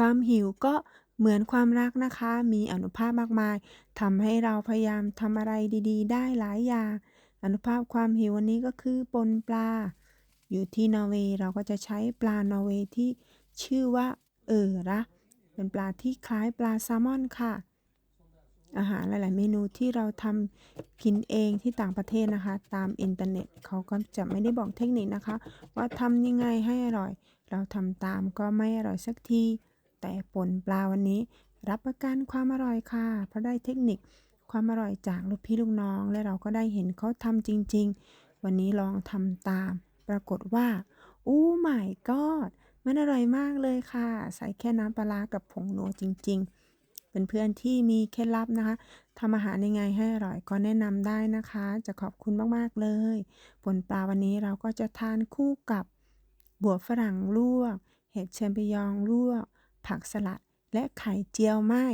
ความหิวก็เหมือนความรักนะคะ มีอนุภาพมากมายทำให้เราพยายามทำอะไรดีๆ ได้หลายอย่าง อนุภาพความหิววันนี้ก็คือปนปลา อยู่ที่นอร์เวย์เราก็จะใช้ปลานอร์เวย์ที่ชื่อว่าเออระเป็นปลาที่คล้ายปลาแซลมอนค่ะ อาหารหลาย ๆ เมนูที่เราทำกินเองที่ต่างประเทศนะคะ ตามอินเทอร์เน็ตเขาก็จะไม่ได้บอกเทคนิคนะคะ ว่าทำยังไงให้อร่อย เราทำตามก็ไม่อร่อยสักที แต่ป่นปลาวันนี้ รับประกันความอร่อยค่ะ เพราะได้เทคนิคความอร่อยจากลูกพี่ลูกน้อง และเราก็ได้เห็นเขาทำจริง ๆ วันนี้ลองทำตาม ปรากฏว่าโอ้ my god มันอร่อยมากเลยค่ะ ใส่แค่น้ำปลากับผงนัวจริง ๆ เป็นเพื่อนที่มีเคล็ดลับนะคะทำอาหารยังไงให้อร่อยก็แนะนำได้นะคะ จะขอบคุณมากๆเลยผลปลาวันนี้เราก็จะทานคู่กับบัวฝรั่งลวก เห็ดเชมปิญองลวก ผักสลัด และไข่เจียวไหม้